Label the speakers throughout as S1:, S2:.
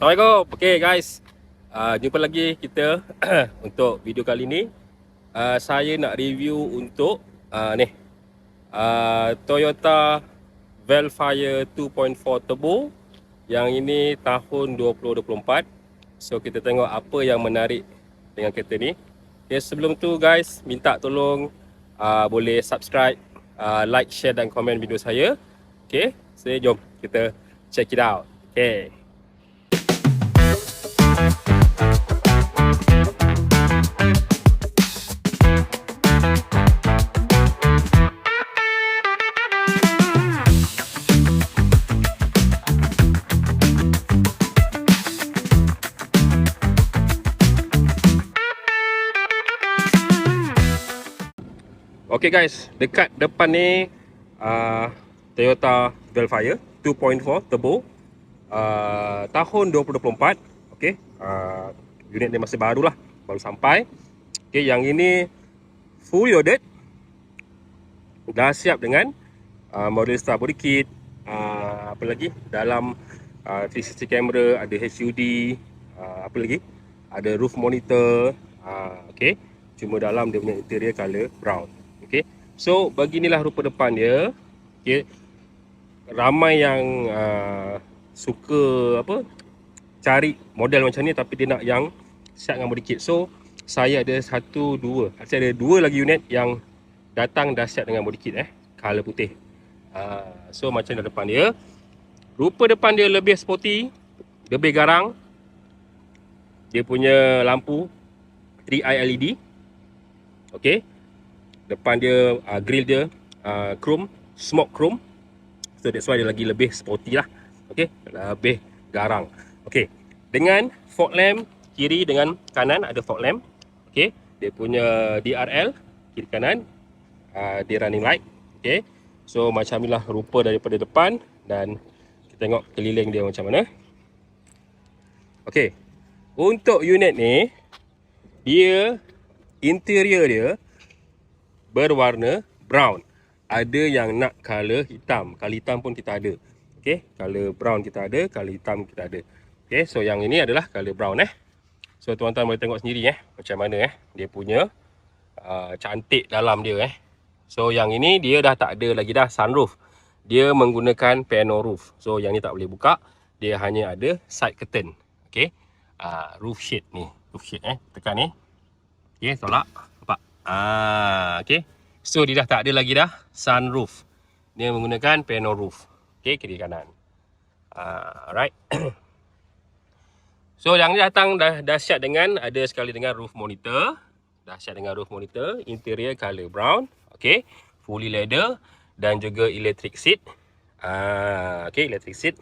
S1: Assalamualaikum. Okay guys. Uh, jumpa lagi kita untuk video kali ni. Uh, saya nak review untuk uh, ni. Uh, Toyota Velfire 2.4 Turbo. Yang ini tahun 2024. So kita tengok apa yang menarik dengan kereta ni. Okay, sebelum tu guys, minta tolong uh, boleh subscribe, uh, like, share dan komen video saya. Okay, so jom kita check it out. Okay. Okay guys, dekat depan ni uh, Toyota Velfire 2.4 turbo uh, tahun 2024. Okay, uh, unit ni masih baru lah, baru sampai. Okay, yang ini full loaded, dah siap dengan uh, model star body kit. Uh, apa lagi? Dalam uh, 360 camera, ada HUD, uh, apa lagi? Ada roof monitor. Uh, okay, cuma dalam dia punya interior color brown. Okay. So beginilah rupa depan dia. Okay. Ramai yang uh, suka apa cari model macam ni tapi dia nak yang siap dengan body kit. So saya ada satu dua. Saya ada dua lagi unit yang datang dah siap dengan body kit eh. Color putih. Uh, so macam dah depan dia. Rupa depan dia lebih sporty. Lebih garang. Dia punya lampu 3i LED. Okay depan dia uh, grill dia uh, chrome smoke chrome. So that's why dia lagi lebih sporty lah. Okey lebih garang. Okey dengan fog lamp kiri dengan kanan ada fog lamp. Okey dia punya DRL kiri kanan. Uh, dia running light. Okey so macam inilah rupa daripada depan dan kita tengok keliling dia macam mana. Okey untuk unit ni dia interior dia berwarna brown. Ada yang nak color hitam. Color hitam pun kita ada. Okay, color brown kita ada, color hitam kita ada. Okay, so yang ini adalah color brown eh. So tuan-tuan boleh tengok sendiri eh macam mana eh dia punya uh, cantik dalam dia eh. So yang ini dia dah tak ada lagi dah sunroof. Dia menggunakan panel roof. So yang ni tak boleh buka. Dia hanya ada side curtain. Okay. Uh, roof shade ni. Roof shade eh. Tekan ni. Okay, tolak. Ah, okay. So dia dah tak ada lagi dah sunroof. Dia menggunakan panel roof. Okay, kiri kanan. Ah, alright. so yang ni datang dah dah siap dengan ada sekali dengan roof monitor. Dah siap dengan roof monitor, interior color brown, okay. Fully leather dan juga electric seat. Ah, okay, electric seat.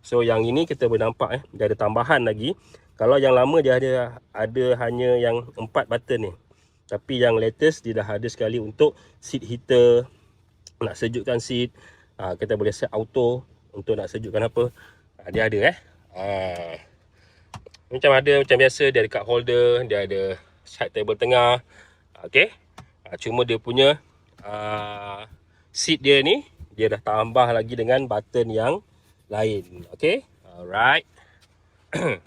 S1: So yang ini kita boleh nampak eh, dia ada tambahan lagi. Kalau yang lama dia ada ada hanya yang empat button ni. Tapi yang latest dia dah ada sekali untuk seat heater. Nak sejukkan seat. Ha, Kita boleh set auto untuk nak sejukkan apa. Ha, Dia ada eh? Ha. Macam ada macam biasa dia ada cup holder Dia ada side table tengah. Okay ha, Cuma dia punya ha, seat dia ni Dia dah tambah lagi dengan button yang lain. Okay Alright.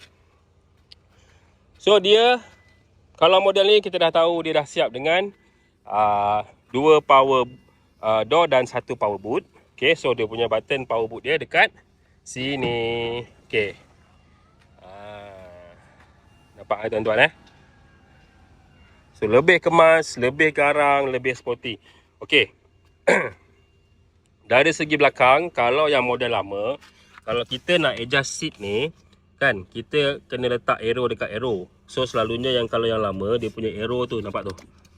S1: So dia kalau model ni kita dah tahu dia dah siap dengan uh, dua power uh, door dan satu power boot. Okay, so dia punya button power boot dia dekat sini. Okay. Uh, nampak kan tuan-tuan eh? So lebih kemas, lebih garang, lebih sporty. Okay. Dari segi belakang, kalau yang model lama, kalau kita nak adjust seat ni, kan kita kena letak arrow dekat arrow so selalunya yang kalau yang lama dia punya arrow tu nampak tu?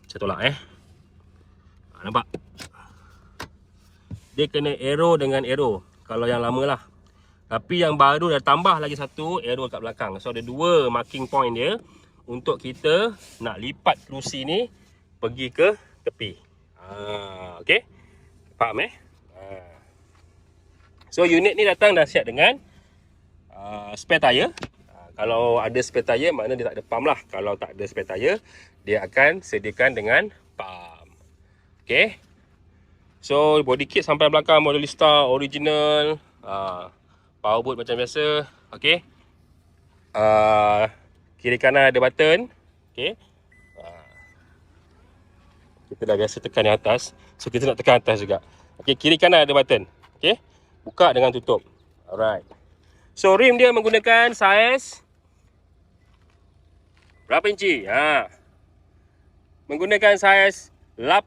S1: Saya tolak eh? Ha, nampak? Dia kena arrow dengan arrow. Kalau yang lama lah. Tapi yang baru dah tambah lagi satu arrow kat belakang. So ada dua marking point dia untuk kita nak lipat kerusi ni pergi ke tepi. Ha, ok faham eh? Ha. so unit ni datang dah siap dengan uh, spare tire. Kalau ada spare tire, makna dia tak ada pump lah. Kalau tak ada spare tire, dia akan sediakan dengan pump. Okay. So, body kit sampai belakang, model Star, original. Uh, power boot macam biasa. Okay. uh, kiri kanan ada button. Okay. Uh, kita dah biasa tekan yang atas. So kita nak tekan atas juga. Okay, kiri kanan ada button. Okay. Buka dengan tutup. Alright. So rim dia menggunakan saiz berapa inci? Ha. Menggunakan saiz 18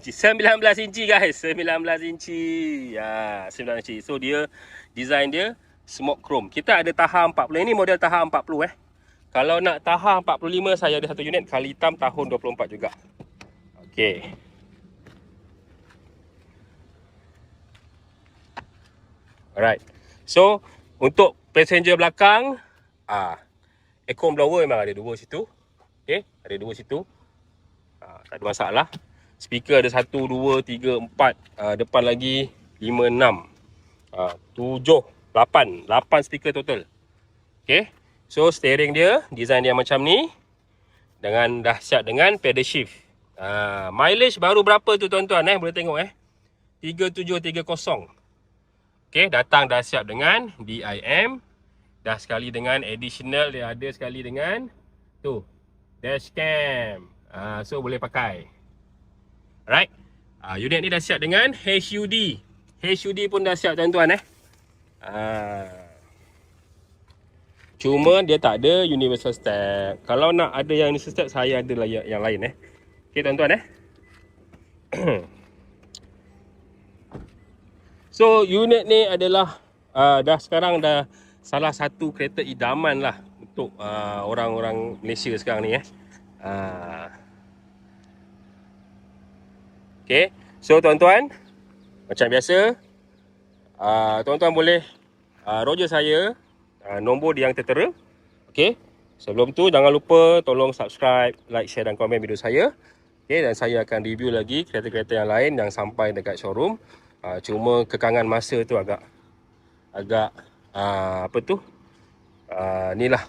S1: inci. 19 inci guys. 19 inci. Ya, 19 inci. So dia design dia smoke chrome. Kita ada tahap 40. Ini model tahap 40 eh. Kalau nak tahap 45 saya ada satu unit kali hitam tahun 24 juga. Okey. Alright. So untuk passenger belakang ah aircon blower memang ada dua situ. Okey, ada dua situ. Ah tak ada masalah. Speaker ada satu, dua, tiga, empat. Ah, depan lagi lima, enam. Ah, tujuh, lapan. Lapan speaker total. Okey. So steering dia, design dia macam ni. Dengan dahsyat dengan pedal shift. Ah, mileage baru berapa tu tuan-tuan eh? Boleh tengok eh. 3730. Okey, datang dah siap dengan DIM. Dah sekali dengan additional dia ada sekali dengan tu dashcam. Ah uh, so boleh pakai. Alright. Ah uh, unit ni dah siap dengan HUD. HUD pun dah siap tuan-tuan eh. Uh, Cuma dia tak ada universal step. Kalau nak ada yang universal step saya ada lah yang lain eh. Okey tuan-tuan eh. So unit ni adalah uh, dah sekarang dah salah satu kereta idaman lah untuk uh, orang-orang Malaysia sekarang ni eh. Uh. Okay, so tuan-tuan macam biasa uh, tuan-tuan boleh uh, roger saya uh, nombor yang tertera. Okay, sebelum tu jangan lupa tolong subscribe, like, share dan komen video saya. Okay, dan saya akan review lagi kereta-kereta yang lain yang sampai dekat showroom. Uh, cuma kekangan masa tu agak agak uh, apa tu? Uh, ni lah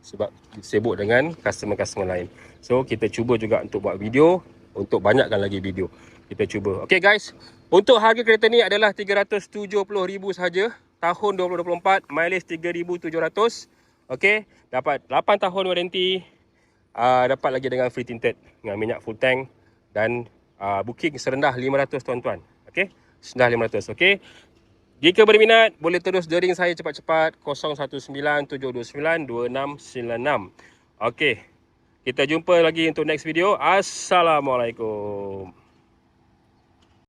S1: sebab sibuk dengan customer-customer lain. So kita cuba juga untuk buat video untuk banyakkan lagi video. Kita cuba. Okay guys, untuk harga kereta ni adalah 370,000 sahaja tahun 2024, mileage 3700. Okay, dapat 8 tahun warranty. Uh, dapat lagi dengan free tinted dengan minyak full tank dan uh, booking serendah 500 tuan-tuan. Okay. Sudah 500 okey. Jika berminat boleh terus dering saya cepat-cepat 0197292696. Okey. Kita jumpa lagi untuk next video. Assalamualaikum.